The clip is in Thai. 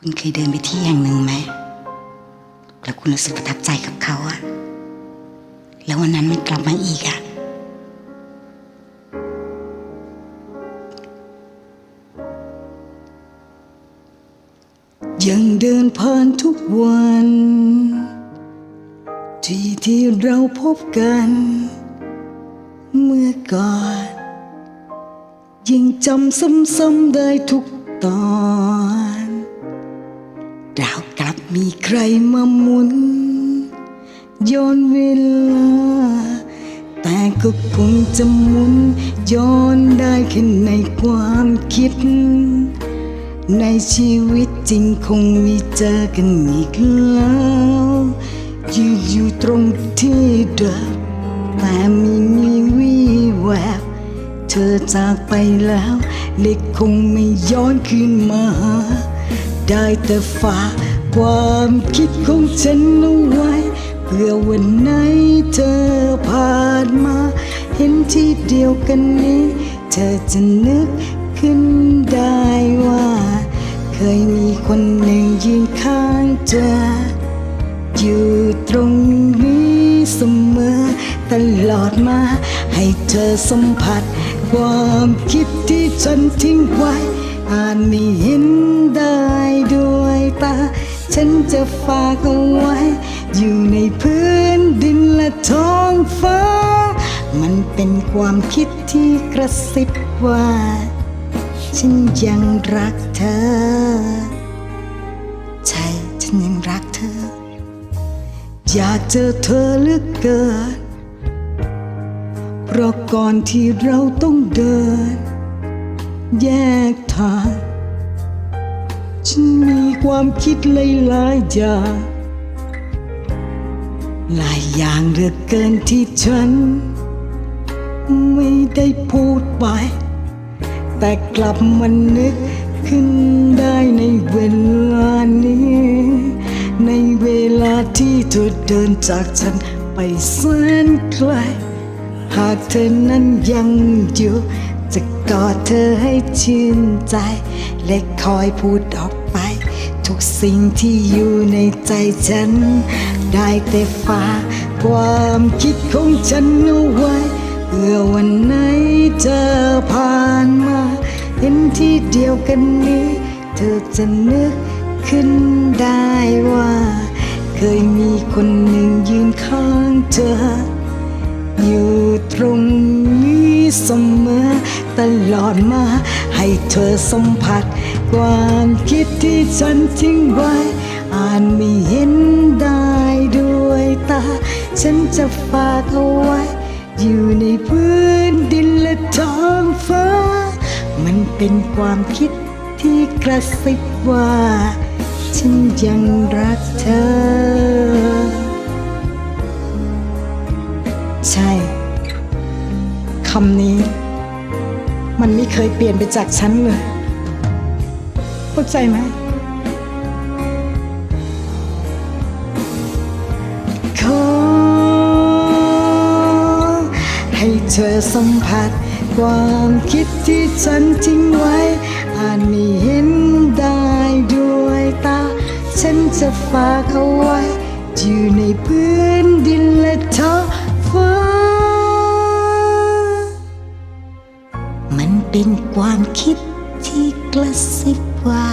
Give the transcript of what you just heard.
คุณเคยเดินไปที่แห่งหนึ่งไหม แล้วคุณรู้สึกประทับใจกับเขาอะแล้ววันนั้นมันกลับมาอีกอะยังเดินผ่านทุกวัน ที่ที่เราพบกัน เมื่อก่อนยังจำซ้ำๆได้ทุกตอน ดาวกลับมีใครมาหมุนย้อนเวลา แต่ก็คงจะหมุนย้อนได้แค่ในความคิด ในชีวิตจริงคงมีเจอกันอีกแล้วยืนอยู่ตรงที่เดิมแต่ไม่มีวี่แววเธอจากไปแล้วเล็กคงไม่ย้อนคืนมา ได้แต่ฝากความคิดของฉันเอาไว้ เพื่อวันไหนเธอผ่านมา เห็นที่เดียวกันนี้ เธอจะนึกขึ้นได้ว่า เคยมีคนหนึ่งยืนข้างเธอ อยู่ตรงนี้เสมอ ตลอดมา ให้เธอสัมผัส ความคิดที่ฉันทิ้งไว้ อาจไม่เห็นได้ด้วยตา ฉันจะฝากเอาไว้ อยู่ในพื้นดินและท้องฟ้า มันเป็นความคิดที่กระซิบว่า ฉันยังรักเธอ ใช่ ฉันยังรักเธอ อยากเจอเธอเหลือเกินเพราะก่อนที่เราต้องเดิน แยกทางฉันมีความคิดหลายอย่างหลายอย่างเหลือเกินที่ฉัน ไม่ได้พูดไป แต่กลับมานึกขึ้นได้ในเวลานี้ ในเวลาที่เธอเดินจากฉันไปแสนไกล หากเธอนั้นยังอยู่ กอดเธอให้ชื่นใจ และคอยพูดออกไป ทุกสิ่งที่อยู่ในใจฉัน ได้แต่ฝากความคิดของฉันเอาไว้เพื่อวันไหนเธอผ่านมา เห็นที่เดียวกันนี้ เธอจะนึกขึ้นได้ว่า เคยมีคนหนึ่งยืนข้างเธออยู่ ตลอดมา ให้เธอสัมผัส ความคิดที่ฉันทิ้งไว้ อ่าจไม่เห็นได้ด้วยตา ฉันจะฝากเอาไว้ อยู่ในพื้นดินและท้องฟ้า มันเป็นความคิดที่กระซิบว่า ฉันยังรักเธอ ใช่คำนี้ ไม่เคยเปลี่ยนไปจากฉันเลย เข้าใจไหม ขอ ให้เธอสัมผัส ความคิดที่ฉันทิ้งไว้ อาจไม่เห็นได้ด้วยตา ฉันจะฝากเอาไว้ อยู่ในพื้นดิน เป็นความคิดที่กระซิบว่า